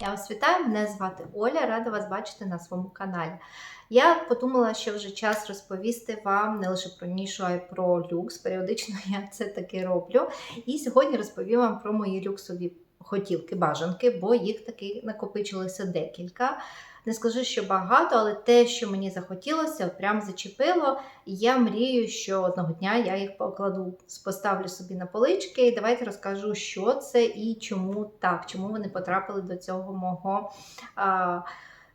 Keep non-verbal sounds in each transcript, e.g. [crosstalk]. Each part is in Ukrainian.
Я вас вітаю, мене звати Оля, рада вас бачити на своєму каналі. Я подумала, що вже час розповісти вам не лише про нішу, а й про люкс. Періодично [laughs] я це таки роблю. І сьогодні розповім вам про мої люксові хотілки, бажанки, бо їх таки накопичилося декілька. Не скажу, що багато, але те, що мені захотілося, прям зачепило. І я мрію, що одного дня я їх покладу, поставлю собі на полички. І давайте розкажу, що це і чому так, чому вони потрапили до цього мого а,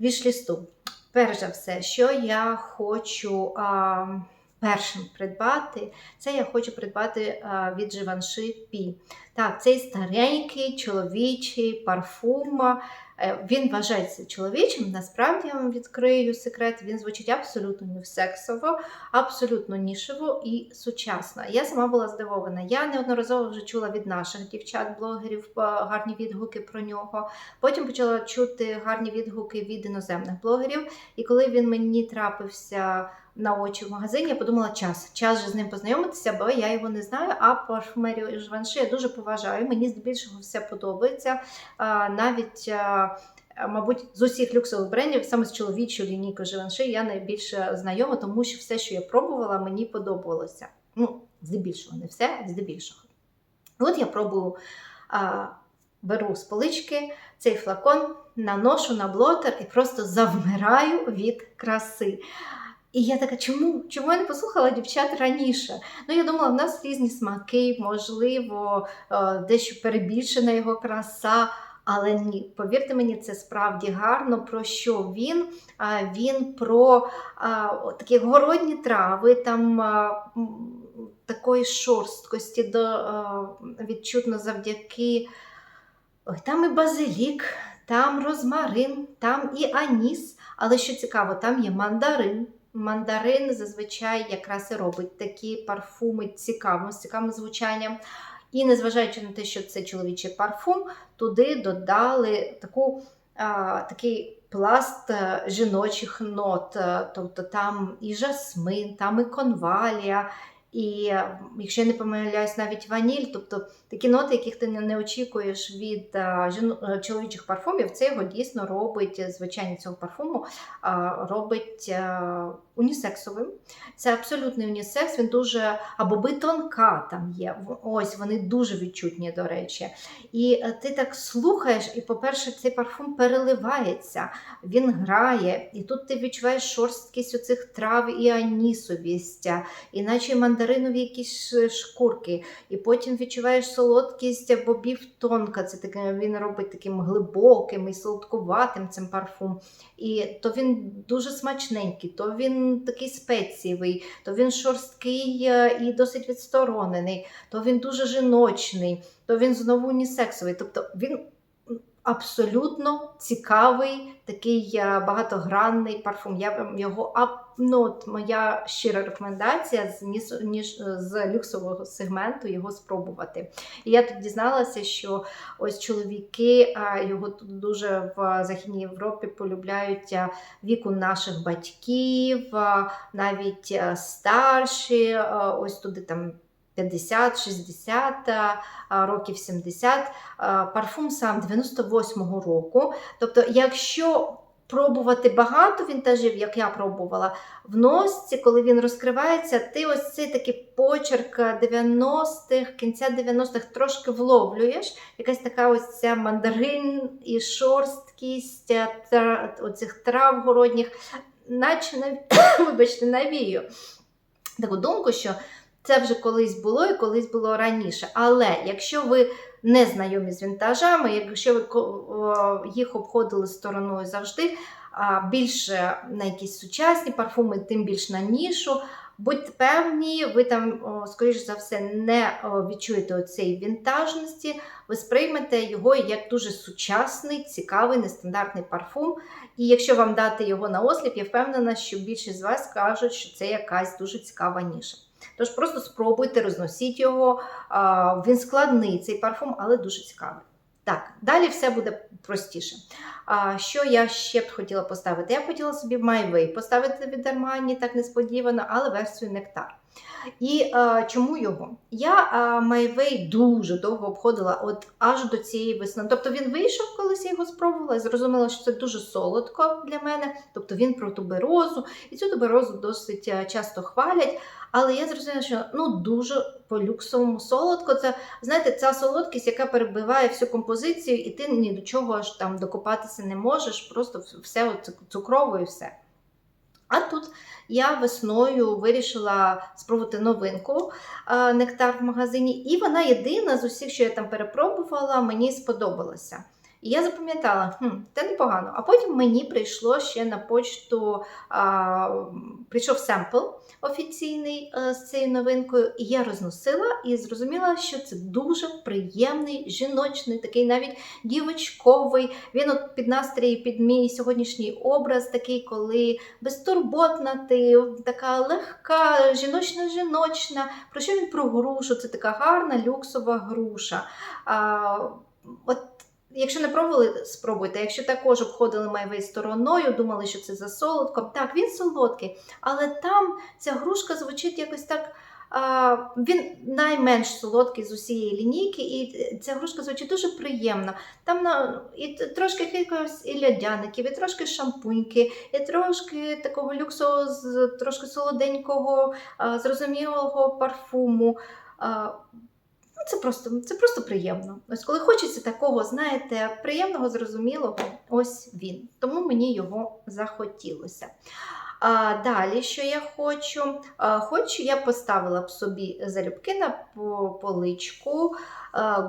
вішлісту. Перш за все, що я хочу а, першим придбати, це я хочу придбати а, від Givenchy P. Так, цей старенький чоловічий парфум. Е, Він вважається чоловічим, насправді я вам відкрию секрет. Він звучить абсолютно не сексово, абсолютно нішево і сучасно. Я сама була здивована. Я неодноразово вже чула від наших дівчат-блогерів е, гарні відгуки про нього. Потім почала чути гарні відгуки від іноземних блогерів. І коли він мені трапився на очі в магазині, я подумала, час. Час же з ним познайомитися, бо я його не знаю. А парфумерію Живанши я дуже поважаю. Мені здебільшого все подобається. Навіть. А, Мабуть, з усіх люксових брендів, саме з чоловічою лінійкою Живанши, я найбільше знайома, тому що все, що я пробувала, мені подобалося. Ну, здебільшого, не все, а здебільшого. От я пробую, а, беру з полички цей флакон, наношу на блотер і просто завмираю від краси. І я така, чому? Чому я не послухала дівчат раніше? Ну, я думала, в нас різні смаки, можливо, е, дещо перебільшена його краса. Але ні, повірте мені, це справді гарно. Про що він? Він про такі городні трави, там такої шорсткості до, відчутно завдяки. Ой, там і базилік, там розмарин, там і аніс. Але що цікаво, там є мандарин. Мандарин зазвичай якраз і робить такі парфуми цікавим, з цікавим звучанням. І незважаючи на те, що це чоловічий парфум, туди додали таку, а, такий пласт е, жіночих нот. Е, Тобто там і жасмин, там і конвалія, і, якщо я не помиляюсь, навіть ваніль, тобто такі ноти, яких ти не, очікуєш від а, жіно, е, чоловічих парфумів, це його дійсно робить, звичайність цього парфуму а, робить а, унісексовим. Це абсолютний унісекс, він дуже або би тонка там є. Ось вони дуже відчутні, до речі. І е, ти так слухаєш, і, по-перше, цей парфум переливається, він грає, і тут ти відчуваєш шорсткість оцих трав і анісовість, іначе мандаринові якісь шкурки. І потім відчуваєш солодкість бобів тонка. Це таке він робить таким глибоким і солодкуватим цим парфум. І то він дуже смачненький, то він такий спецієвий, то він шорсткий е, і досить відсторонений, то він дуже жіночний, то він знову унісексовий. Тобто він абсолютно цікавий, такий е, багатогранний парфум. Я вам його ну, от моя щира рекомендація з ніж, ніж з люксового сегменту його спробувати. І я тут дізналася, що ось чоловіки його тут дуже в Західній Європі полюбляють віку наших батьків, навіть старші, ось туди там. 50, 60, років 70, а, парфум сам 98-го року. Тобто, якщо пробувати багато вінтажів, як я пробувала, в носці, коли він розкривається, ти ось цей такий почерк 90-х, кінця 90-х трошки вловлюєш. Якась така ось ця мандарин і шорсткість е, тра- оцих трав городніх, наче [coughs] вибачте, навію таку думку, що це вже колись було і колись було раніше. Але якщо ви не знайомі з вінтажами, якщо ви їх обходили стороною завжди, більше на якісь сучасні парфуми, тим більш на нішу. Будьте певні, ви там, скоріш за все, не відчуєте оцеї вінтажності, ви сприймете його як дуже сучасний, цікавий, нестандартний парфум. І якщо вам дати його на осліп, я впевнена, що більшість з вас скажуть, що це якась дуже цікава ніша. Тож просто спробуйте, розносіть його. Він складний цей парфум, але дуже цікавий. Так, далі все буде простіше. Що я ще б хотіла поставити? Я хотіла собі MyWay поставити від Армані, так несподівано, але версію Нектар. І е, чому його? Я е, Майвей дуже довго обходила от аж до цієї весни. Тобто він вийшов, колись я його спробувала, і зрозуміла, що це дуже солодко для мене. Тобто він про туберозу, і цю туберозу досить е, часто хвалять. Але я зрозуміла, що ну дуже по люксовому солодко. Це знаєте, ця солодкість, яка перебиває всю композицію, і ти ні до чого аж там докопатися не можеш, просто все цукрово і все. А тут я весною вирішила спробувати новинку е, нектар в магазині, і вона єдина з усіх, що я там перепробувала, мені сподобалася. І я запам'ятала, хм, це непогано. А потім мені прийшло ще на почту, а, прийшов семпл офіційний а, з цією новинкою, і я розносила і зрозуміла, що це дуже приємний, жіночний, такий навіть дівочковий. Він от під настрій, під мій сьогоднішній образ, такий, коли безтурботна ти, така легка, жіночна-жіночна. Про що він про грушу? Це така гарна люксова груша. А, от Якщо не пробували, спробуйте. Якщо також обходили майвей стороною, думали, що це за солодко. Так, він солодкий, але там ця грушка звучить якось так. Він найменш солодкий з усієї лінійки, і ця грушка звучить дуже приємно. Там на, і трошки якось і лядяників, і трошки шампуньки, і трошки такого люксового, трошки солоденького, зрозумілого парфуму. Ну, Це просто це просто приємно. Ось коли хочеться такого, знаєте, приємного, зрозумілого, ось він. Тому мені його захотілося. А, Далі, що я хочу? Хочу, я поставила б собі залюбки на поличку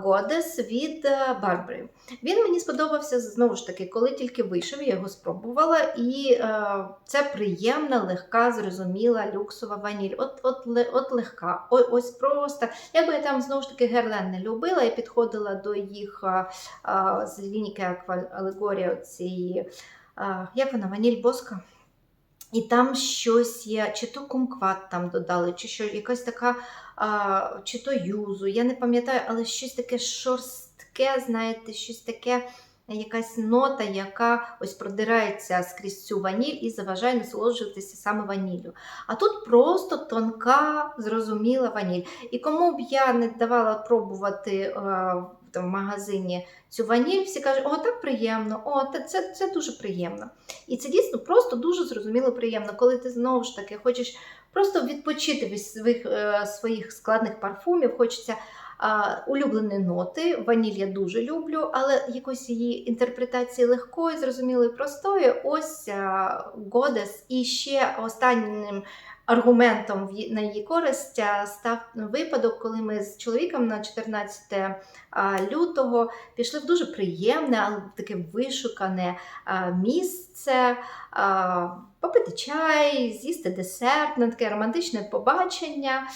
Годес від Барбари. Він мені сподобався знову ж таки, коли тільки вийшов, я його спробувала, і е, це приємна, легка, зрозуміла люксова ваніль. От от, от легка. Ось просто. Якби я там знову ж таки герлен не любила, я підходила до їх а, з лінійки Алегорія цієї, як вона, ваніль боска. І там щось є, чи то кумкват там додали, чи що, якась така, а, чи то юзу, я не пам'ятаю, але щось таке шорстке, знаєте, щось таке, якась нота, яка ось продирається скрізь цю ваніль і заважає насолоджуватися саме ваніллю. А тут просто тонка, зрозуміла ваніль. І кому б я не давала пробувати а, в магазині цю ваніль, всі кажуть, о, так приємно, о, це це дуже приємно. І це дійсно просто дуже зрозуміло приємно, коли ти знову ж таки хочеш просто відпочити від своїх е, своїх складних парфумів, хочеться улюблені ноти. Ваніль я дуже люблю, але якось її інтерпретації легкої, зрозумілої, простої. Ось Годес. І ще останнім аргументом на її користь став випадок, коли ми з чоловіком на 14 лютого пішли в дуже приємне, але таке вишукане місце. Попити чай, з'їсти десерт, на таке романтичне побачення.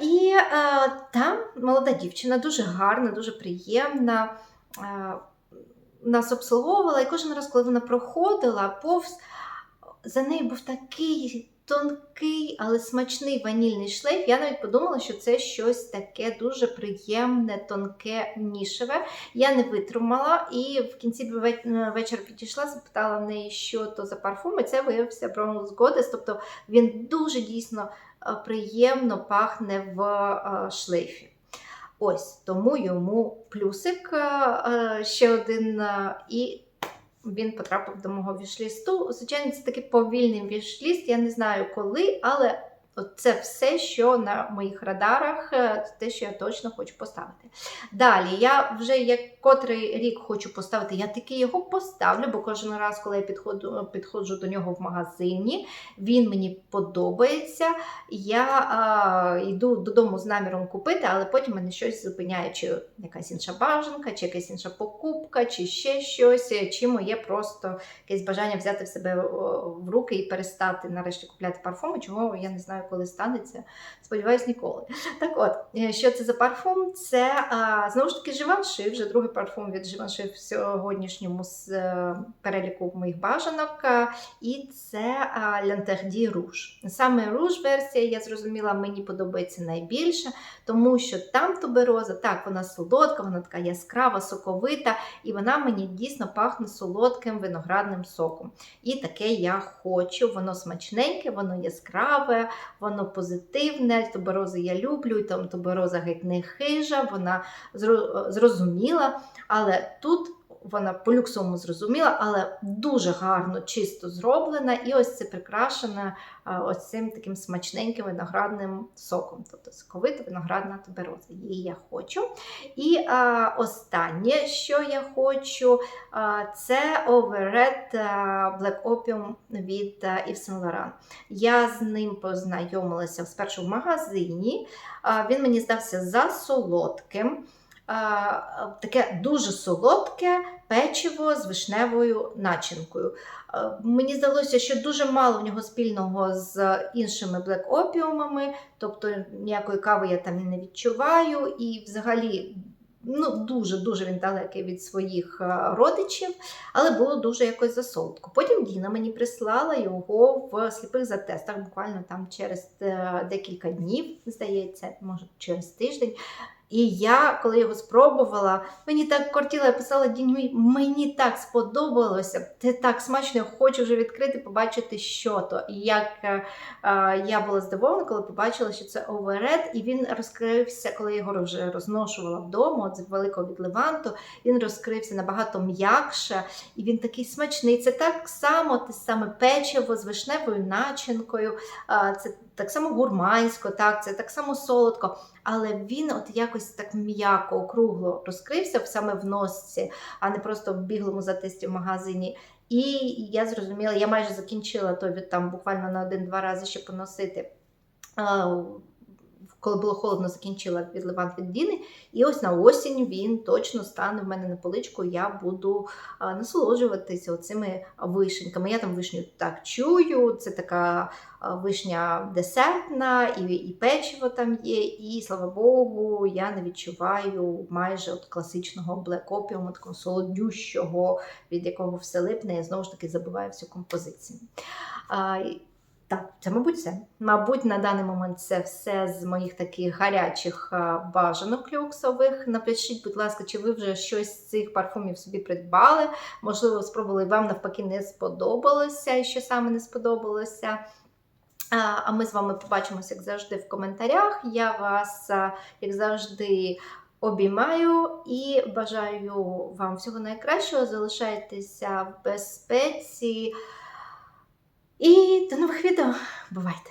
І там молода дівчина, дуже гарна, дуже приємна. Нас обслуговувала, і кожен раз, коли вона проходила, повз за нею був такий тонкий, але смачний ванільний шлейф. Я навіть подумала, що це щось таке дуже приємне, тонке, нішеве. Я не витримала і в кінці вечора підійшла, запитала в неї, що то за парфум, і це виявився Bronze Goddess, Тобто він дуже дійсно е, приємно пахне в е, шлейфі. Ось тому йому плюсик е, ще один. І він потрапив до мого вішлісту. Звичайно, це такий повільний вішліст, я не знаю коли, але це все, що на моїх радарах, е, те, що я точно хочу поставити. Далі, я вже як котрий рік хочу поставити, я таки його поставлю, бо кожен раз, коли я підходжу, підходжу до нього в магазині, він мені подобається. Я а, йду додому з наміром купити, але потім мене щось зупиняє, чи якась інша бажанка, чи якась інша покупка, чи ще щось, чи моє просто якесь бажання взяти в себе в руки і перестати нарешті купляти парфуми, чого я не знаю коли станеться. Сподіваюсь, ніколи. Так от, е, що це за парфум? Це знову ж таки Живанши, вже другий парфум від Живанши в сьогоднішньому з е, переліку моїх бажанок. І це Лянтерді Руж. Саме руж версія, я зрозуміла, мені подобається найбільше, тому що там тубероза, так, вона солодка, вона така яскрава, соковита, і вона мені дійсно пахне солодким виноградним соком. І таке я хочу. Воно смачненьке, воно яскраве, воно позитивне, туберози я люблю, і там тубероза геть не хижа, вона зрозуміла, але тут вона по-люксовому зрозуміла, але дуже гарно, чисто зроблена, і ось це прикрашена ось цим таким смачненьким виноградним соком, тобто соковита виноградна тубероза. Її я хочу. І а, останнє, що я хочу, а, це Overred Black Opium від Yves Saint Laurent. Я з ним познайомилася спершу в магазині. А, Він мені здався за солодким. Таке дуже солодке печиво з вишневою начинкою. Мені здалося, що дуже мало в нього спільного з іншими блек опіумами, тобто ніякої кави я там не відчуваю, і взагалі ну, дуже-дуже він далекий від своїх родичів, але було дуже якось засолодко. Потім Діна мені прислала його в сліпих затестах, буквально там через е, декілька днів, здається, може через тиждень. І я, коли його спробувала, мені так кортіло, я писала Дінь, мені так сподобалося, це так смачно, я хочу вже відкрити, побачити, що то. І як е, е, я була здивована, коли побачила, що це оверед, і він розкрився, коли я його вже розношувала вдома, от з великого від Леванту, він розкрився набагато м'якше, і він такий смачний. Це так само те саме печиво з вишневою начинкою, е, це так само гурмансько, так, це так само солодко. Але він от якось так м'яко, округло розкрився саме в носці, а не просто в біглому затисті в магазині. І я зрозуміла, я майже закінчила то від там буквально на один-два рази ще поносити. Коли було холодно, закінчила від від Діни. І ось на осінь він точно стане в мене на поличку. Я буду насолоджуватися цими вишеньками. Я там вишню так чую. Це така вишня десертна, і, і печиво там є. І слава Богу, я не відчуваю майже от класичного блекопіуму, такого солодющого, від якого все липне. Я знову ж таки забуваю всю композицію. Так, це, мабуть, все. Мабуть, на даний момент це все з моїх таких гарячих бажанок люксових. Напишіть, будь ласка, чи ви вже щось з цих парфумів собі придбали? Можливо, спробували вам навпаки не сподобалося, і що саме не сподобалося. А, А ми з вами побачимося, як завжди, в коментарях. Я вас, як завжди, обіймаю і бажаю вам всього найкращого. Залишайтеся в безпеці. І до нових відео. Бувайте!